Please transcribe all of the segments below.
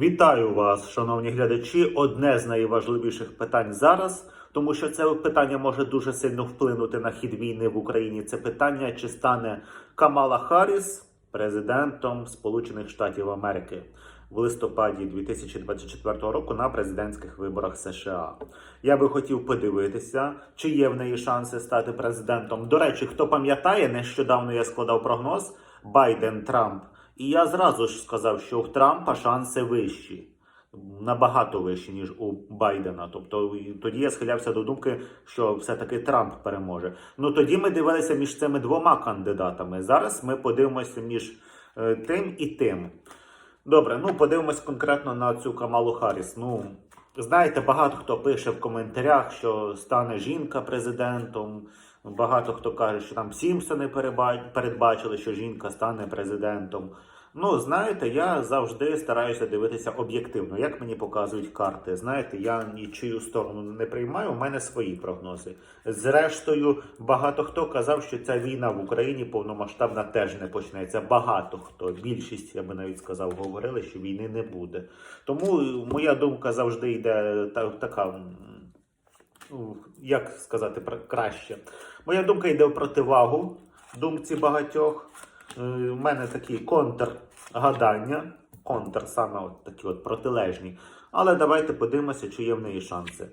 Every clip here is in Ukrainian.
Вітаю вас, шановні глядачі. Одне з найважливіших питань зараз, тому що це питання може дуже сильно вплинути на хід війни в Україні. Це питання, чи стане Камала Харріс президентом Сполучених Штатів Америки в листопаді 2024 року на президентських виборах США. Я би хотів подивитися, чи є в неї шанси стати президентом. До речі, хто пам'ятає, нещодавно я складав прогноз Байден Трамп. І я зразу ж сказав, що у Трампа шанси вищі, набагато вищі, ніж у Байдена. Тобто тоді я схилявся до думки, що все-таки Трамп переможе. Ну тоді ми дивилися між цими двома кандидатами. Зараз ми подивимося між е, тим і тим. Добре, ну подивимось конкретно на цю Камалу Харріс. Ну, знаєте, багато хто пише в коментарях, що стане жінка президентом. Багато хто каже, що там Сімпсони передбачили, що жінка стане президентом. Ну, знаєте, я завжди стараюся дивитися об'єктивно, як мені показують карти. Знаєте, я нічию сторону не приймаю, у мене свої прогнози. Зрештою, багато хто казав, що ця війна в Україні повномасштабна теж не почнеться. Багато хто, більшість, я би навіть сказав, говорили, що війни не буде. Тому моя думка завжди йде така. ну, як сказати краще. Моя думка йде в противагу думці багатьох. Е, У мене такі контргадання, контр саме от такі от протилежні. Але давайте подивимося, чи є в неї шанси.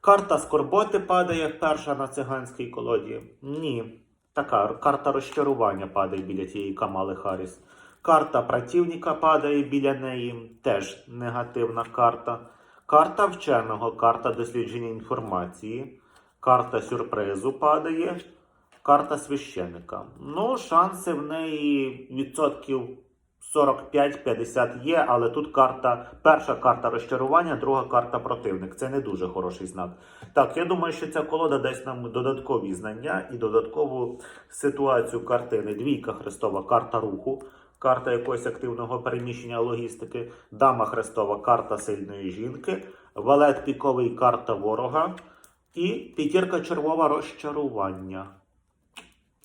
Карта скорботи падає перша на циганській колоді. Ні. Така карта розчарування падає біля тієї Камали Харріс. Карта противника падає біля неї. Теж негативна карта. Карта вченого, карта дослідження інформації, карта сюрпризу падає, карта священника. Ну, шанси в неї відсотків 45-50 є, але тут карта, перша карта розчарування, друга карта противник. Це не дуже хороший знак. Так, я думаю, що ця колода дасть нам додаткові знання і додаткову ситуацію картини. Двійка Христова, карта руху. Карта якогось активного переміщення логістики, дама хрестова карта сильної жінки, валет піковий карта ворога і п'ятірка червова розчарування.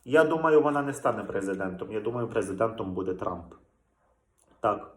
Я думаю, вона не стане президентом. Я думаю, президентом буде Трамп. Так.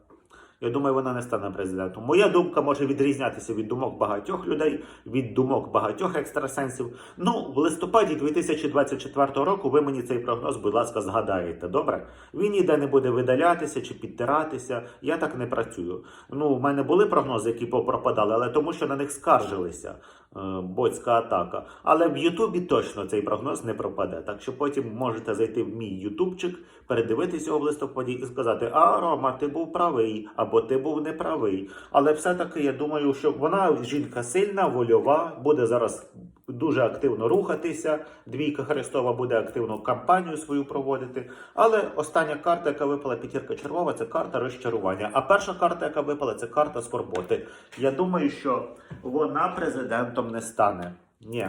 Я думаю, вона не стане президентом. Моя думка може відрізнятися від думок багатьох людей, від думок багатьох екстрасенсів. Ну, в листопаді 2024 року ви мені цей прогноз, будь ласка, згадаєте. Добре? Він ніде не буде видалятися чи підтиратися. Я так не працюю. Ну, в мене були прогнози, які попропадали, але тому, що на них скаржилися. Е, Боцька атака. Але в Ютубі точно цей прогноз не пропаде. Так що потім можете зайти в мій Ютубчик, передивитися його в листопаді і сказати: А, Рома, ти був правий, ти був неправий. Але все-таки я думаю, що вона жінка сильна, вольова, буде зараз дуже активно рухатися. Двійка Христова буде активно кампанію свою проводити. Але остання карта, яка випала п'ятірка червова, це карта розчарування. А перша карта, яка випала, це карта скорботи. Я думаю, що вона президентом не стане. Ні.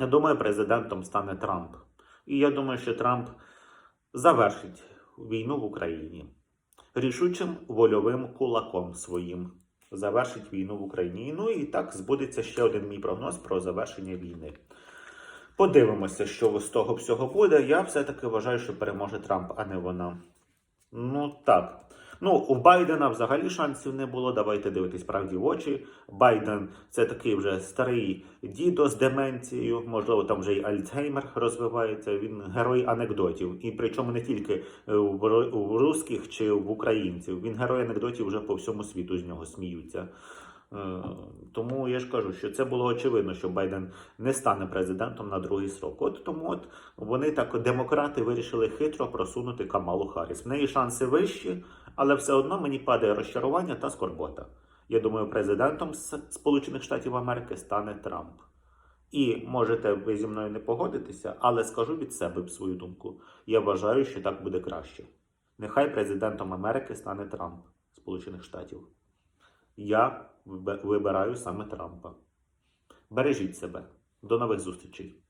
Я думаю, президентом стане Трамп. І я думаю, що Трамп завершить війну в Україні рішучим вольовим кулаком своїм. Завершить війну в Україні. Ну і так збудеться ще один мій прогноз про завершення війни. Подивимося, що з того всього буде. Я все-таки вважаю, що переможе Трамп, а не вона. Ну так. Ну, у Байдена взагалі шансів не було. Давайте дивитись правді в очі. Байден це такий вже старий дідо з деменцією. Можливо, там вже й Альцгеймер розвивається. Він герой анекдотів. І причому не тільки е, в русських чи в українців. Він герой анекдотів вже по всьому світу з нього сміються. Е, Тому я ж кажу, що це було очевидно, що Байден не стане президентом на другий срок. От тому от вони так, демократи, вирішили хитро просунути Камалу Харріс. В неї шанси вищі, але все одно мені падає розчарування та скорбота. Я думаю, президентом Сполучених Штатів Америки стане Трамп. І можете ви зі мною не погодитися, але скажу від себе свою думку. Я вважаю, що так буде краще. Нехай президентом Америки стане Трамп Сполучених Штатів. Я вибираю саме Трампа. Бережіть себе. До нових зустрічей.